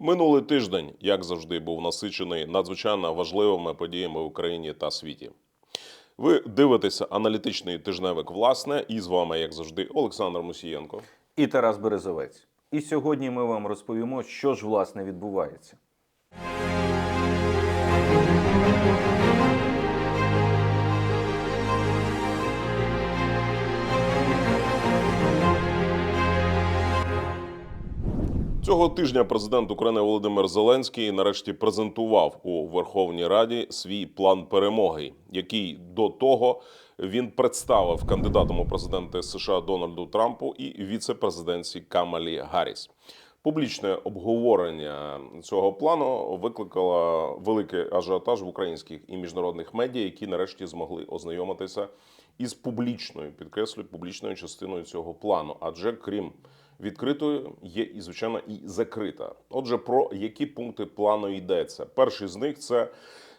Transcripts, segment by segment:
Минулий тиждень, як завжди, був насичений надзвичайно важливими подіями в Україні та світі. Ви дивитеся аналітичний тижневик власне, і з вами, як завжди, Олександр Мусієнко. і Тарас Березовець. І сьогодні ми вам розповімо, що ж власне відбувається. Цього тижня президент України Володимир Зеленський нарешті презентував у Верховній Раді свій план перемоги, який до того він представив кандидатом у президенти США Дональду Трампу і віце-президентці Камалі Гарріс. Публічне обговорення цього плану викликало великий ажіотаж в українських і міжнародних медіа, які нарешті змогли ознайомитися із публічною, підкреслюю, публічною частиною цього плану. Адже крім відкритою є і звичайно і закрита. Отже, про які пункти плану йдеться? Перший з них це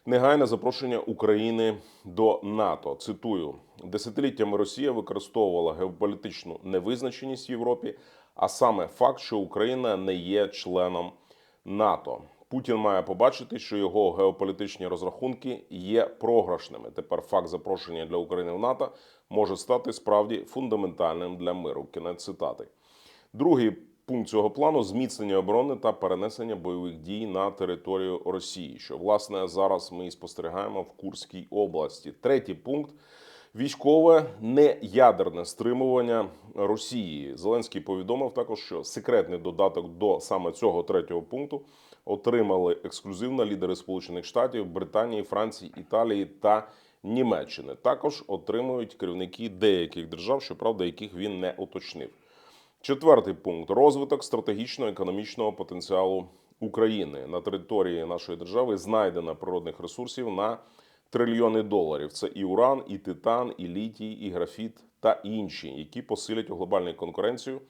негайне запрошення України до НАТО. Цитую: десятиліттями Росія використовувала геополітичну невизначеність в Європі, а саме факт, що Україна не є членом НАТО. Путін має побачити, що його геополітичні розрахунки є програшними. Тепер факт запрошення для України в НАТО може стати справді фундаментальним для миру. Кінець цитати. Другий пункт цього плану зміцнення оборони та перенесення бойових дій на територію Росії, що власне зараз ми і спостерігаємо в Курській області. Третій пункт. Військове неядерне стримування Росії. Зеленський повідомив також, що секретний додаток до саме цього третього пункту отримали ексклюзивно лідери Сполучених Штатів, Британії, Франції, Італії та Німеччини. Також отримують керівники деяких держав, щоправда, яких він не уточнив. Четвертий пункт розвиток стратегічно-економічного потенціалу України на території нашої держави знайдено природних ресурсів на трильйони доларів. Це і уран, і титан, і літій, і графіт та інші, які посилять глобальну конкуренцію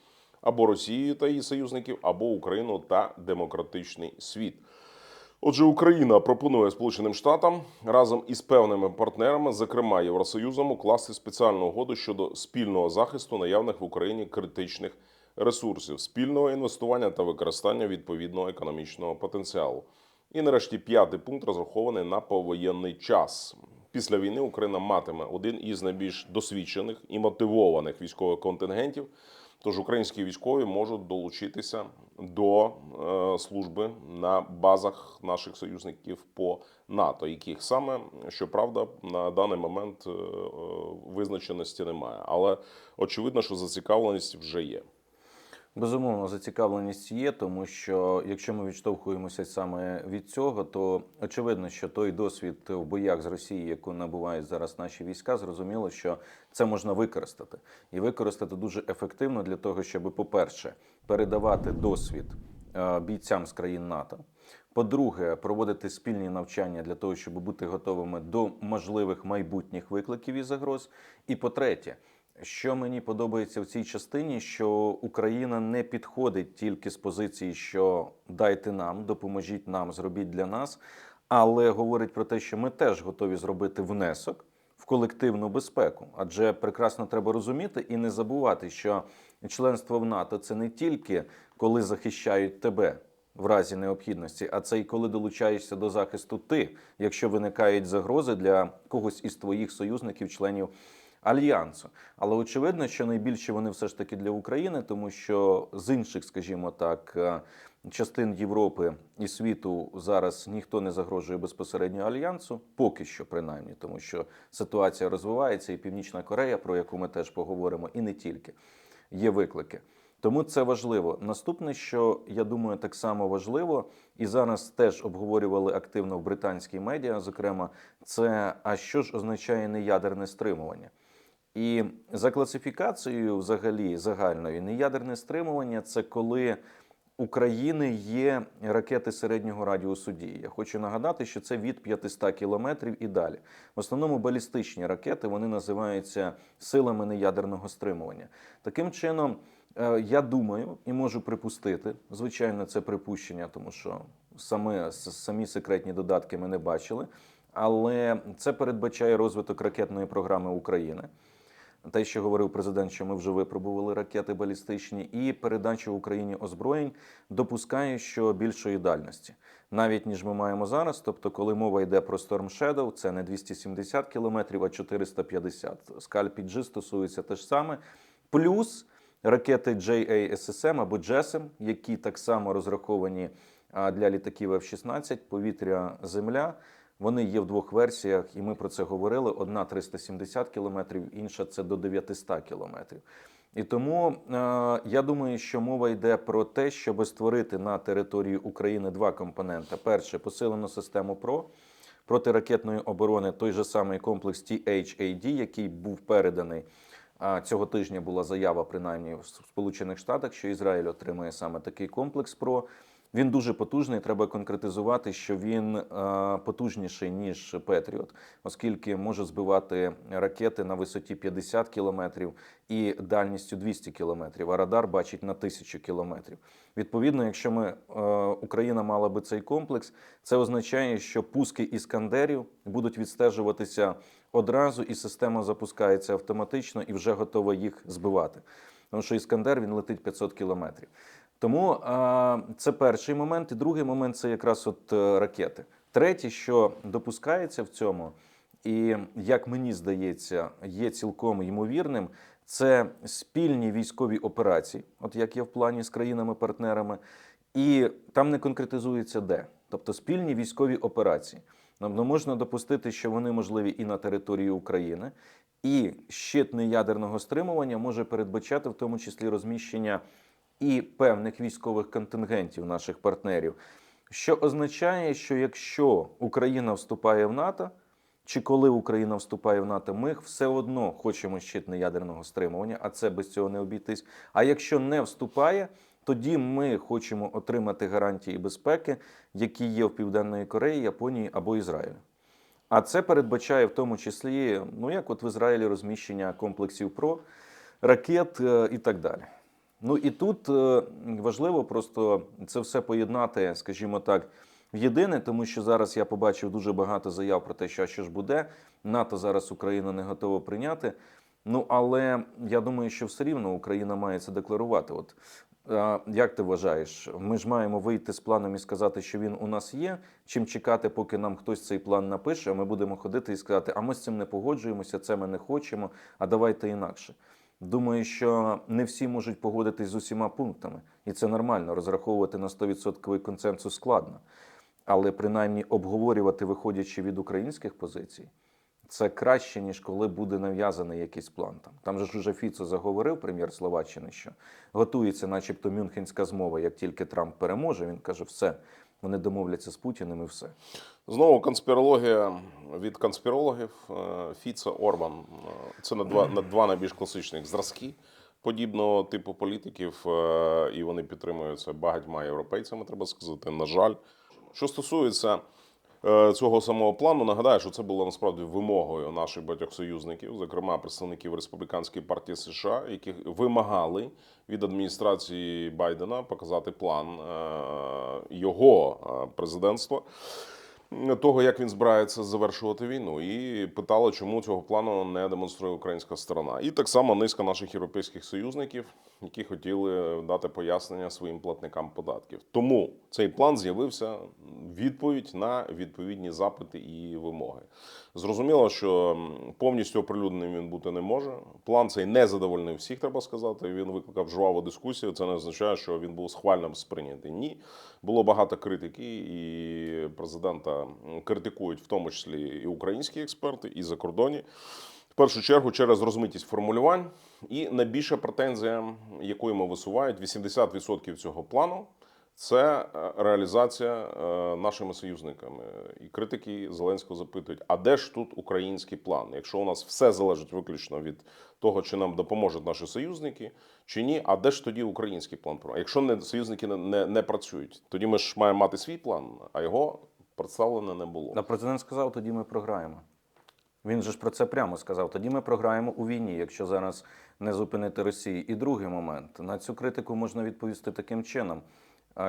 або Росію та її союзників, або Україну та демократичний світ. Отже, Україна пропонує Сполученим Штатам разом із певними партнерами, зокрема Євросоюзом, укласти спеціальну угоду щодо спільного захисту наявних в Україні критичних ресурсів, спільного інвестування та використання відповідного економічного потенціалу. І нарешті п'ятий пункт розрахований на повоєнний час. Після війни Україна матиме один із найбільш досвідчених і мотивованих військових контингентів. Тож українські військові можуть долучитися до е, служби на базах наших союзників по НАТО, яких саме щоправда на даний момент е, е, визначеності немає. Але очевидно, що зацікавленість вже є. Безумовно, зацікавленість є, тому що якщо ми відштовхуємося саме від цього, то очевидно, що той досвід в боях з Росією, яку набувають зараз наші війська, зрозуміло, що це можна використати і використати дуже ефективно для того, щоб, по-перше, передавати досвід е, бійцям з країн НАТО. По-друге, проводити спільні навчання для того, щоб бути готовими до можливих майбутніх викликів і загроз. І по-третє, що мені подобається в цій частині, що Україна не підходить тільки з позиції, що дайте нам, допоможіть нам, зробіть для нас, але говорить про те, що ми теж готові зробити внесок в колективну безпеку. Адже прекрасно треба розуміти і не забувати, що членство в НАТО це не тільки коли захищають тебе. В разі необхідності, а це й коли долучаєшся до захисту ти, якщо виникають загрози для когось із твоїх союзників, членів альянсу. Але очевидно, що найбільше вони все ж таки для України, тому що з інших, скажімо так, е, частин Європи і світу зараз ніхто не загрожує безпосередньо альянсу, поки що, принаймні, тому що ситуація розвивається, і Північна Корея, про яку ми теж поговоримо, і не тільки є виклики. Тому це важливо. Наступне, що я думаю, так само важливо, і зараз теж обговорювали активно в британській медіа, зокрема, це а що ж означає неядерне стримування? І за класифікацією, взагалі, загальною, неядерне стримування це коли України є ракети середнього радіусу дії. Я хочу нагадати, що це від 500 кілометрів і далі. В основному балістичні ракети вони називаються силами неядерного стримування. Таким чином, е, я думаю і можу припустити, звичайно, це припущення, тому що саме, самі секретні додатки ми не бачили. Але це передбачає розвиток ракетної програми України. Те, що говорив президент, що ми вже випробували ракети балістичні, і передача Україні озброєнь допускає, що більшої дальності, навіть ніж ми маємо зараз. Тобто, коли мова йде про Storm Shadow, це не 270 кілометрів, а 450. Скальп G стосується те ж саме. Плюс ракети JASSM або JASSM, які так само розраховані для літаків F-16, повітря, земля. Вони є в двох версіях, і ми про це говорили: одна 370 кілометрів, інша це до 900 кілометрів. І тому е, я думаю, що мова йде про те, щоб створити на території України два компоненти: перше посилену систему ПРО протиракетної оборони, той же самий комплекс THAD, який був переданий. Цього тижня була заява, принаймні в Сполучених Штатах, що Ізраїль отримає саме такий комплекс ПРО. Він дуже потужний. Треба конкретизувати, що він е, потужніший ніж Петріот, оскільки може збивати ракети на висоті 50 кілометрів і дальністю 200 кілометрів. А радар бачить на 1000 кілометрів. Відповідно, якщо ми е, Україна мала би цей комплекс, це означає, що пуски іскандерів будуть відстежуватися одразу, і система запускається автоматично і вже готова їх збивати. Тому що іскандер він летить 500 кілометрів. Тому це перший момент. І другий момент це якраз от е, ракети. Третє, що допускається в цьому, і як мені здається, є цілком ймовірним, це спільні військові операції, от як є в плані з країнами-партнерами, і там не конкретизується де. Тобто спільні військові операції. Тобто можна допустити, що вони можливі і на території України, і щит неядерного стримування може передбачати в тому числі розміщення і певних військових контингентів наших партнерів, що означає, що якщо Україна вступає в НАТО, чи коли Україна вступає в НАТО, ми все одно хочемо щит неядерного стримування, а це без цього не обійтись. А якщо не вступає, тоді ми хочемо отримати гарантії безпеки, які є в Південної Кореї, Японії або Ізраїлі. А це передбачає в тому числі, ну як от в Ізраїлі розміщення комплексів ПРО, ракет е, і так далі. Ну і тут е, важливо просто це все поєднати, скажімо так, в єдине, тому що зараз я побачив дуже багато заяв про те, що що ж буде. НАТО зараз Україна не готова прийняти. Ну але я думаю, що все рівно Україна має це декларувати. От е, як ти вважаєш, ми ж маємо вийти з планом і сказати, що він у нас є, чим чекати, поки нам хтось цей план напише, а ми будемо ходити і сказати, а ми з цим не погоджуємося, це ми не хочемо, а давайте інакше. Думаю, що не всі можуть погодитись з усіма пунктами, і це нормально. Розраховувати на 100% консенсус складно. Але принаймні обговорювати, виходячи від українських позицій, це краще, ніж коли буде нав'язаний якийсь план. Там там же ж уже Фіцо заговорив, прем'єр Словаччини, що готується, начебто, Мюнхенська змова. Як тільки Трамп переможе, він каже, все, вони домовляться з Путіним і все. Знову конспірологія від конспірологів. Е, Фіца Орбан Е, це на два на два найбільш класичних зразки подібного типу політиків, е, і вони підтримуються багатьма європейцями. Треба сказати. На жаль, що стосується цього самого плану, нагадаю, що це було насправді вимогою наших багатьох союзників, зокрема представників республіканської партії США, які вимагали від адміністрації Байдена показати план його президентства того, як він збирається завершувати війну, і питала, чому цього плану не демонструє українська сторона. І так само низка наших європейських союзників, які хотіли дати пояснення своїм платникам податків. Тому цей план з'явився відповідь на відповідні запити і вимоги. Зрозуміло, що повністю оприлюдненим він бути не може. План цей не задовольнив всіх, треба сказати. Він викликав жваву дискусію. Це не означає, що він був схвально сприйнятий. Ні, було багато критики, і президента критикують в тому числі і українські експерти, і закордонні. Першу чергу через розмитість формулювань. І найбільша претензія, яку йому висувають, 80% цього плану. Це е, реалізація е, нашими союзниками. І критики Зеленського запитують: а де ж тут український план? Якщо у нас все залежить виключно від того, чи нам допоможуть наші союзники, чи ні, а де ж тоді український план? Якщо не союзники не, не, не працюють, тоді ми ж маємо мати свій план, а його представлено не було. А президент сказав, тоді ми програємо. Він же ж про це прямо сказав. Тоді ми програємо у війні, якщо зараз не зупинити Росію. І другий момент на цю критику можна відповісти таким чином,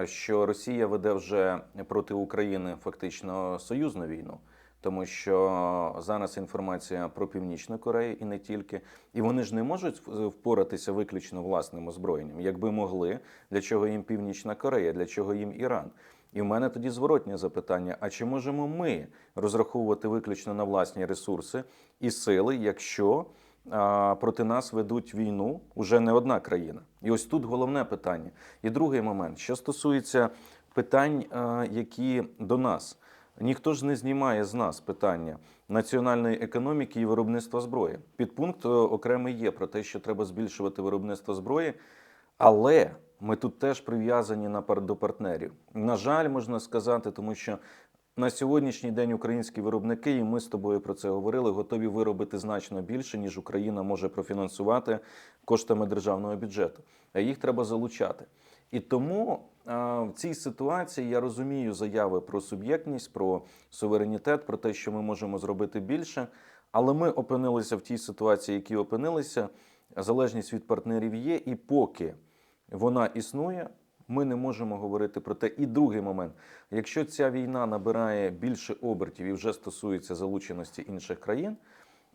що Росія веде вже проти України фактично союзну війну. Тому що зараз інформація про Північну Корею і не тільки, і вони ж не можуть впоратися виключно власним озброєнням. Якби могли, для чого їм Північна Корея, для чого їм Іран? І в мене тоді зворотнє запитання: а чи можемо ми розраховувати виключно на власні ресурси і сили, якщо а, проти нас ведуть війну уже не одна країна? І ось тут головне питання. І другий момент, що стосується питань, а, які до нас. Ніхто ж не знімає з нас питання національної економіки і виробництва зброї. Підпункт е, окремий є про те, що треба збільшувати виробництво зброї, але ми тут теж прив'язані на до партнерів. На жаль, можна сказати, тому що на сьогоднішній день українські виробники, і ми з тобою про це говорили, готові виробити значно більше, ніж Україна може профінансувати коштами державного бюджету. А їх треба залучати. І тому в цій ситуації я розумію заяви про суб'єктність, про суверенітет, про те, що ми можемо зробити більше. Але ми опинилися в тій ситуації, які опинилися. Залежність від партнерів є, і поки вона існує, ми не можемо говорити про те. І другий момент: якщо ця війна набирає більше обертів і вже стосується залученості інших країн,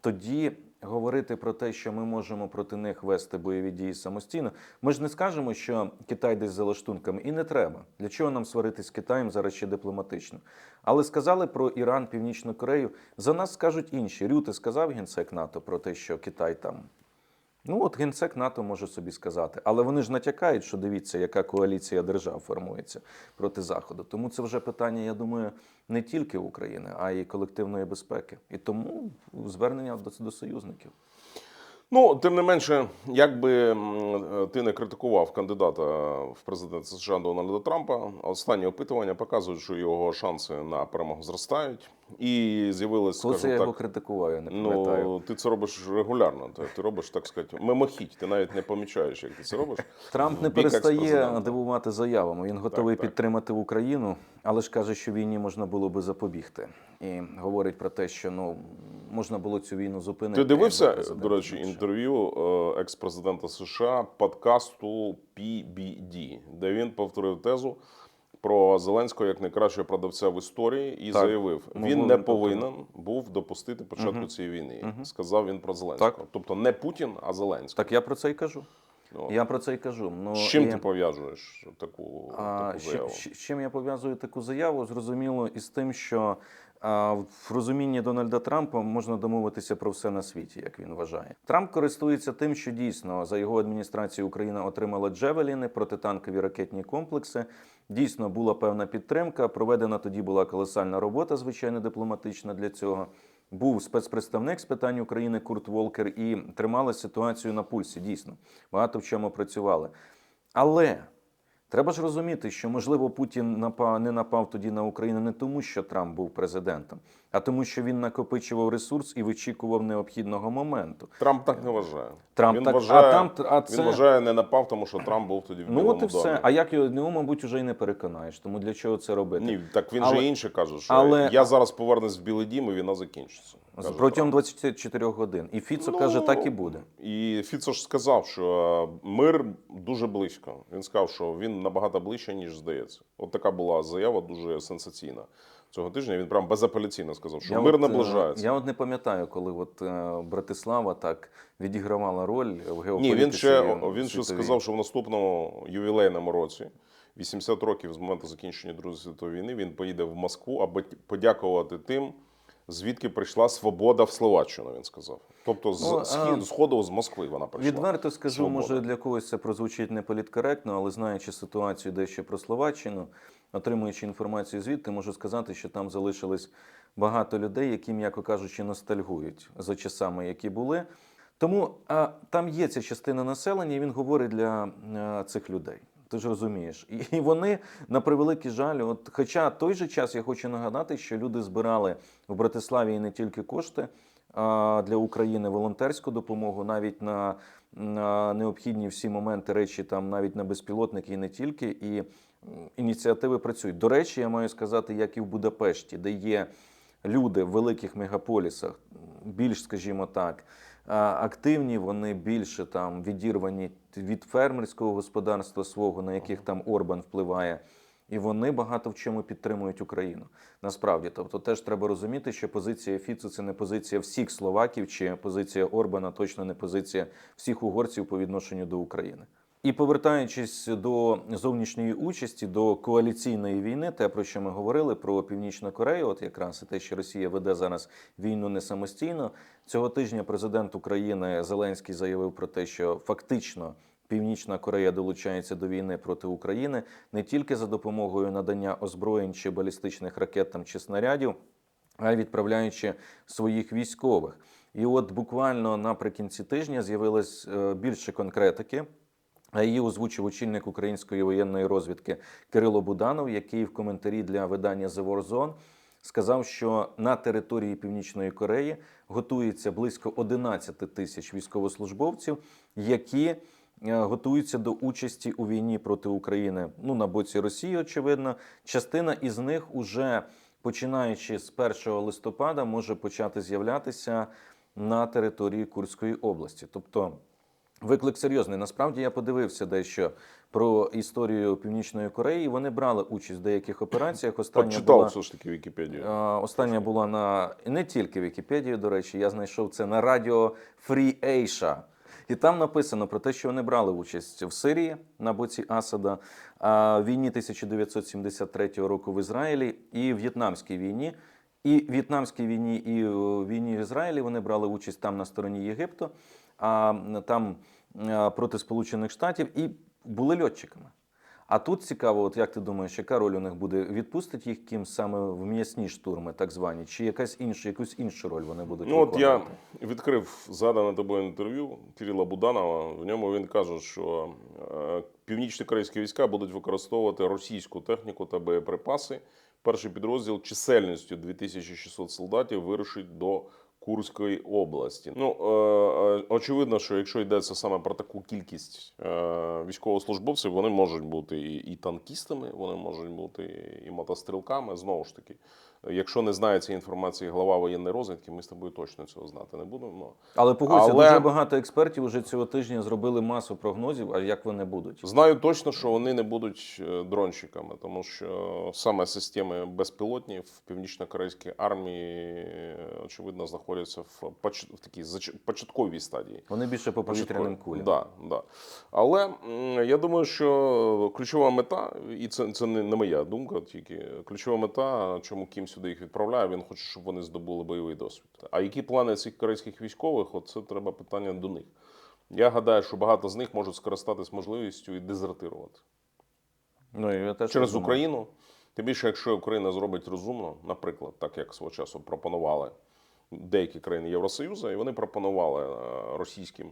тоді говорити про те, що ми можемо проти них вести бойові дії самостійно. Ми ж не скажемо, що Китай десь за лаштунками, і не треба. Для чого нам сваритись з Китаєм зараз ще дипломатично? Але сказали про Іран, Північну Корею. За нас скажуть інші. Рюте сказав генсек НАТО про те, що Китай там. Ну, от генсек НАТО може собі сказати, але вони ж натякають, що дивіться, яка коаліція держав формується проти Заходу. Тому це вже питання, я думаю, не тільки України, а й колективної безпеки. І тому звернення до, до союзників. Ну, тим не менше, як би е, ти не критикував кандидата в президенти США Дональда Трампа, останні опитування показують, що його шанси на перемогу зростають. І з'явилось, Коли це я його так, критикуваю, не пам'ятаю. ну ти це робиш регулярно. Ти, ти робиш, так сказати, мимохідь. Ти навіть не помічаєш, як ти це робиш. Трамп не перестає дивувати заявами. Він готовий Так, так. підтримати Україну, але ж каже, що війні можна було би запобігти. І говорить про те, що ну можна було цю війну зупинити. Ти дивився, до речі, інтерв'ю е, екс-президента США подкасту PBD, де він повторив тезу про Зеленського як найкращого продавця в історії і Так. заявив, Ну, він він не повинен був допустити початку Мгм. цієї війни. Мгм. Сказав він про Зеленського. Так. Тобто не Путін, а Зеленський. Так я про це й кажу. Ну, Я про це й кажу. Ну, З чим і- ти пов'язуєш таку, А, таку заяву? з чим я пов'язую таку заяву? Зрозуміло, із тим, що а, в розумінні Дональда Трампа можна домовитися про все на світі, як він вважає. Трамп користується тим, що дійсно за його адміністрації Україна отримала джевеліни, протитанкові ракетні комплекси. Дійсно була певна підтримка. Проведена тоді була колосальна робота, звичайно, дипломатична для цього. Був спецпредставник з питань України Курт Волкер і тримали ситуацію на пульсі. Дійсно, багато в чому працювали. Але треба ж розуміти, що можливо Путін напав не напав тоді на Україну не тому, що Трамп був президентом, а тому, що він накопичував ресурс і вичікував необхідного моменту. Трамп так не вважає. Трамп він так- а вважає, там- а це- він вважає, не напав, тому що Трамп був тоді в Ну от і все. домі. А як його ну, мабуть, вже й не переконаєш. Тому для чого це робити? Ні, так він Але- же інше каже, що але- я зараз повернусь в Білий Дім і війна закінчиться. Каже Протягом Трамп. 24 годин. І Фіцо Ну, каже, так і буде. І Фіцо ж сказав, що мир дуже близько. Він сказав, що він набагато ближче, ніж здається. От така була заява дуже сенсаційна цього тижня. Він прям безапеляційно сказав, що мир от, е, наближається. Я от не пам'ятаю, коли от е, Братислава так відігравала роль в геополітиці. Ні, він ще він ще сказав, що в наступному ювілейному році, 80 років з моменту закінчення Другої світової війни, він поїде в Москву, аби подякувати тим, звідки прийшла свобода в Словаччину. Він сказав. Тобто з Ну, схід сходу з Москви вона прийшла. Відверто скажу, Свобода. може для когось це прозвучить не політкоректно, але знаючи ситуацію дещо про Словаччину, отримуючи інформацію звідти, можу сказати, що там залишилось багато людей, які, м'яко кажучи, ностальгують за часами, які були. Тому а, там є ця частина населення, і він говорить для а, цих людей. Ти ж розумієш, і, вони на превеликий жаль, от хоча той же час я хочу нагадати, що люди збирали в Братиславі і не тільки кошти а, для України волонтерську допомогу, навіть на, на необхідні всі моменти речі, там навіть на безпілотники і не тільки. І ініціативи працюють. До речі, я маю сказати, як і в Будапешті, де є люди в великих мегаполісах, більш, скажімо так, активні, вони більше там відірвані від фермерського господарства свого, на яких там Орбан впливає. І вони багато в чому підтримують Україну. Насправді, тобто, теж треба розуміти, що позиція Фіцу це не позиція всіх словаків, чи позиція Орбана точно не позиція всіх угорців по відношенню до України. І повертаючись до зовнішньої участі, до коаліційної війни, те про що ми говорили про Північну Корею, от якраз і те, що Росія веде зараз війну не самостійно. Цього тижня президент України Зеленський заявив про те, що фактично Північна Корея долучається до війни проти України не тільки за допомогою надання озброєнь чи балістичних ракет там, чи снарядів, а й відправляючи своїх військових. І от буквально наприкінці тижня з'явилось е, більше конкретики. Її озвучив очільник української воєнної розвідки Кирило Буданов, який в коментарі для видання The War сказав, що на території Північної Кореї готується близько 11 тисяч військовослужбовців, які е, готуються до участі у війні проти України. Ну на боці Росії, очевидно, частина із них уже починаючи з 1 листопада може почати з'являтися на території Курської області, тобто. Виклик серйозний. Насправді я подивився дещо про історію Північної Кореї. Вони брали участь в деяких операціях. Остання Почитав була, все ж таки Вікіпедію. е, остання була на не тільки Вікіпедії, до речі, я знайшов це на радіо Free Asia. І там написано про те, що вони брали участь в Сирії на боці Асада, а, в війні 1973 року в Ізраїлі і в В'єтнамській війні. І в В'єтнамській війні, і в війні в Ізраїлі вони брали участь там на стороні Єгипту, а там проти Сполучених Штатів і були льотчиками. А тут цікаво, от як ти думаєш, яка роль у них буде? Відпустить їх ким саме в м'ясні штурми, так звані, чи якась інша, якусь іншу роль вони будуть Ну, от я відкрив згадане тобою інтерв'ю Кирила Буданова. В ньому він каже, що е, північні корейські війська будуть використовувати російську техніку та боєприпаси. Перший підрозділ чисельністю 2600 солдатів вирушить до Курської області. Ну е, е, очевидно, що якщо йдеться саме про таку кількість е, військовослужбовців, вони можуть бути і, танкістами, вони можуть бути і мотострілками. Знову ж таки, якщо не знає цієї інформації глава воєнної розвідки, ми з тобою точно цього знати не будемо. Але погодься, Але- дуже багато експертів уже цього тижня зробили масу прогнозів, а як вони будуть. Знаю точно, що вони не будуть дронщиками, тому що саме системи безпілотні в північно-корейській армії, очевидно, знаходяться в, поч- в такій зач- початковій стадії. Вони більше по повітряним кулям. Да, да. Але я думаю, що ключова мета, і це, це не, не моя думка, тільки ключова мета, чому Кім сюди їх відправляє, він хоче, щоб вони здобули бойовий досвід. А які плани цих корейських військових? Оце треба питання до них. Я гадаю, що багато з них можуть скористатись можливістю і дезертирувати Ну, і я теж через думаю. Україну. Тим більше, якщо Україна зробить розумно, наприклад, так як свого часу пропонували деякі країни Євросоюзу, і вони пропонували е, російським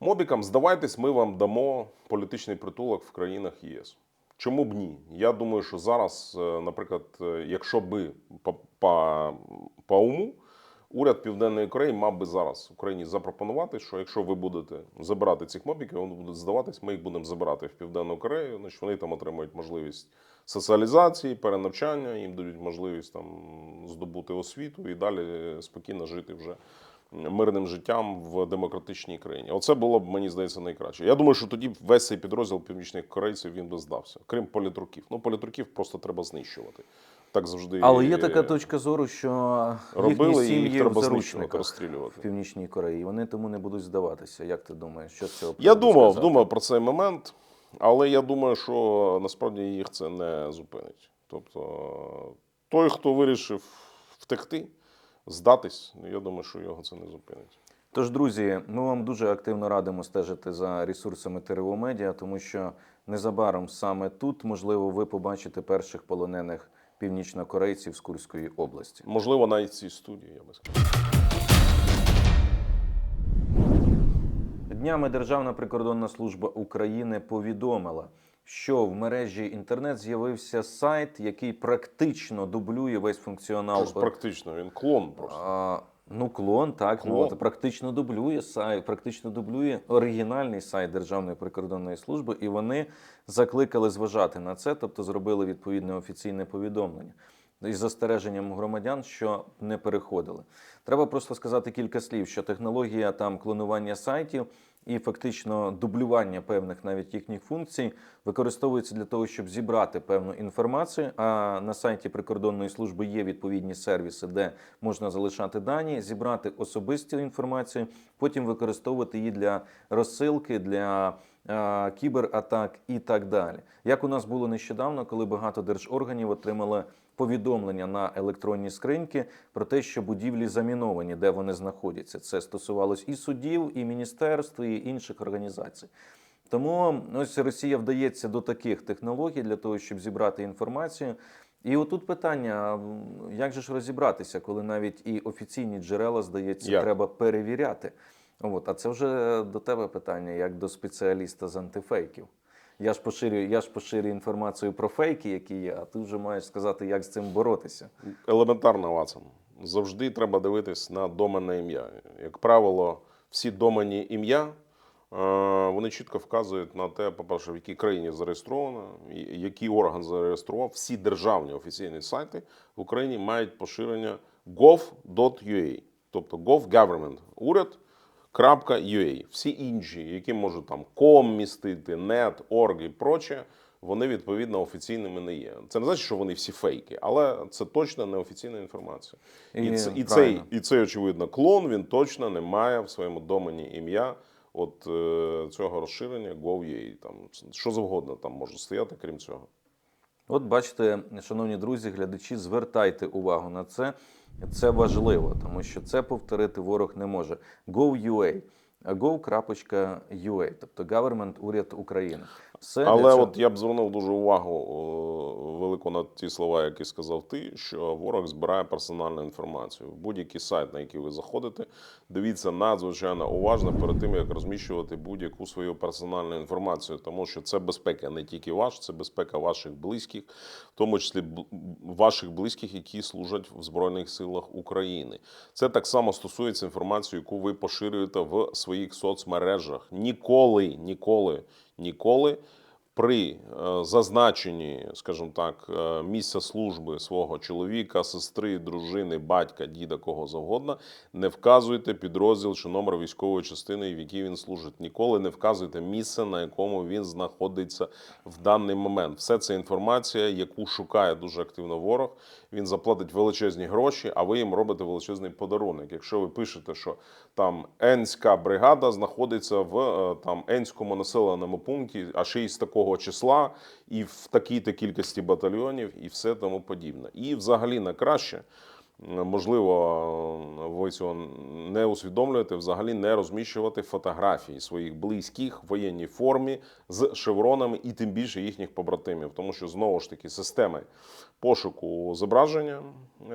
мобікам: здавайтесь, ми вам дамо політичний притулок в країнах ЄС. Чому б ні? Я думаю, що зараз, е, наприклад, е, якщо би по, по, по уму, уряд Південної Кореї мав би зараз Україні запропонувати, що якщо ви будете забирати цих мобіків, вони будуть здаватись, ми їх будемо забирати в Південну Корею, значить вони там отримають можливість соціалізації, перенавчання, їм дають можливість там здобути освіту і далі спокійно жити вже мирним життям в демократичній країні. Оце було б, мені здається, найкраще. Я думаю, що тоді весь цей підрозділ північних корейців він би здався, крім політруків. Ну, політруків просто треба знищувати. Так завжди Але є така точка зору, що робили, їхні сім'ї їх треба знищувати, розстрілювати. в Північній Кореї. Вони тому не будуть здаватися. Як ти думаєш, що з цього Я думав, сказати? думав про цей момент, але я думаю, що насправді їх це не зупинить. Тобто, той, хто вирішив втекти, здатись, я думаю, що його це не зупинить. Тож, друзі, ми вам дуже активно радимо стежити за ресурсами ТРО Медіа, тому що незабаром саме тут, можливо, ви побачите перших полонених північнокорейців з Курської області. Можливо, навіть цій студії, я би сказав. Днями Державна прикордонна служба України повідомила, що в мережі інтернет з'явився сайт, який практично дублює весь функціонал. Що ж практично, він клон просто. А, ну, клон, так, ну, от, практично дублює сайт, практично дублює оригінальний сайт Державної прикордонної служби, і вони закликали зважати на це, тобто зробили відповідне офіційне повідомлення із застереженням громадян, що не переходили. Треба просто сказати кілька слів, що технологія там клонування сайтів і фактично дублювання певних навіть їхніх функцій використовується для того, щоб зібрати певну інформацію. А на сайті прикордонної служби є відповідні сервіси, де можна залишати дані, зібрати особисту інформацію, потім використовувати її для розсилки, для кібератак і так далі. Як у нас було нещодавно, коли багато держорганів отримали повідомлення на електронні скриньки про те, що будівлі заміновані, де вони знаходяться. Це стосувалось і судів, і міністерств, і інших організацій. Тому ось Росія вдається до таких технологій для того, щоб зібрати інформацію. І отут питання: як же ж розібратися, коли навіть і офіційні джерела, здається, Як? треба перевіряти. От, а це вже до тебе питання, як до спеціаліста з антифейків. Я ж поширюю, я ж поширюю інформацію про фейки, які є, а ти вже маєш сказати, як з цим боротися. Елементарно, Ватсон. Завжди треба дивитись на доменне ім'я. Як правило, всі доменні ім'я е, вони чітко вказують на те, по-перше, в якій країні зареєстровано, який орган зареєстрував. Всі державні офіційні сайти в Україні мають поширення gov.ua, тобто gov.government, уряд. .ua. Всі інші, які можуть там com містити, net, org і проче, вони відповідно офіційними не є. Це не значить, що вони всі фейки, але це точно не офіційна інформація. І, І це, і, цей, і цей, очевидно, клон він точно не має в своєму домені ім'я от е, цього розширення Gov.ua. Там що завгодно там може стояти, крім цього. От бачите, шановні друзі, глядачі, звертайте увагу на це. Це важливо, тому що це повторити ворог не може. Go.ua, go.ua, тобто Government Уряд України. Все Але цього- от я б звернув дуже увагу велику на ті слова, які сказав ти, що ворог збирає персональну інформацію. Будь-який сайт, на який ви заходите, дивіться надзвичайно уважно перед тим, як розміщувати будь-яку свою персональну інформацію, тому що це безпека не тільки ваш, це безпека ваших близьких, в тому числі ваших близьких, які служать в Збройних силах України. Це так само стосується інформації, яку ви поширюєте в своїх соцмережах. Ніколи, ніколи, ніколи при е, зазначенні, скажімо так, е, місця служби свого чоловіка, сестри, дружини, батька, діда, кого завгодно, не вказуйте підрозділ чи номер військової частини, в якій він служить. Ніколи не вказуйте місце, на якому він знаходиться в даний момент. Все це інформація, яку шукає дуже активно ворог. Він заплатить величезні гроші, а ви їм робите величезний подарунок. Якщо ви пишете, що там Енська бригада знаходиться в е, там Енському населеному пункті, а ще й з такого числа, і в такій-то кількості батальйонів, і все тому подібне. І взагалі на краще. Можливо, ви цього не усвідомлюєте, взагалі не розміщувати фотографії своїх близьких в воєнній формі з шевронами і тим більше їхніх побратимів, тому що знову ж таки системи пошуку зображення е,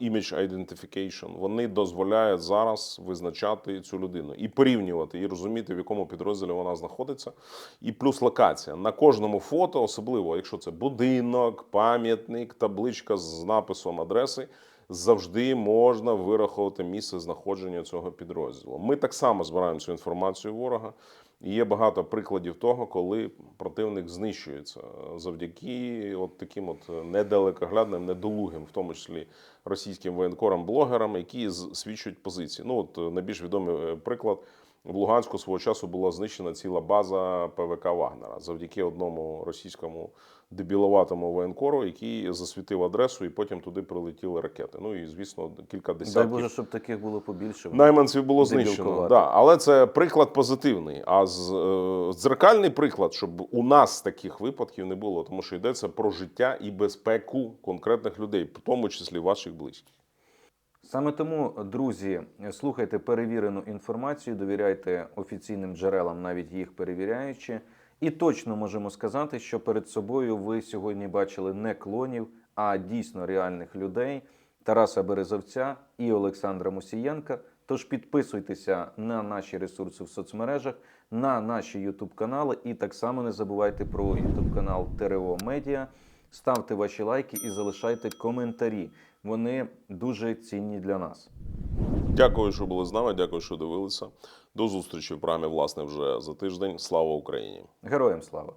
image identification, вони дозволяють зараз визначати цю людину і порівнювати, і розуміти, в якому підрозділі вона знаходиться. І плюс локація. На кожному фото, особливо, якщо це будинок, пам'ятник, табличка з написом адреси. Завжди можна вирахувати місце знаходження цього підрозділу. Ми так само збираємо цю інформацію ворога, і є багато прикладів того, коли противник знищується завдяки от таким от недалекоглядним, недолугим, в тому числі російським воєнкорам, блогерам, які свідчують позиції. Ну от найбільш відомий е, приклад. В Луганську свого часу була знищена ціла база ПВК Вагнера завдяки одному російському дебіловатому воєнкору, який засвітив адресу, і потім туди прилетіли ракети. Ну і звісно, кілька Дай десятків Боже, щоб таких було побільше. найманців було знищено. Да, але це приклад позитивний. А з, е, дзеркальний приклад, щоб у нас таких випадків не було, тому що йдеться про життя і безпеку конкретних людей, в тому числі ваших близьких. Саме тому, друзі, слухайте перевірену інформацію, довіряйте офіційним джерелам, навіть їх перевіряючи. І точно можемо сказати, що перед собою ви сьогодні бачили не клонів, а дійсно реальних людей Тараса Березовця і Олександра Мусієнка. Тож підписуйтеся на наші ресурси в соцмережах, на наші Ютуб канали, і так само не забувайте про Ютуб канал ТРО Медіа. Ставте ваші лайки і залишайте коментарі. Вони дуже цінні для нас. Дякую, що були з нами. Дякую, що дивилися. До зустрічі в програмі, власне, вже за тиждень. Слава Україні! Героям слава!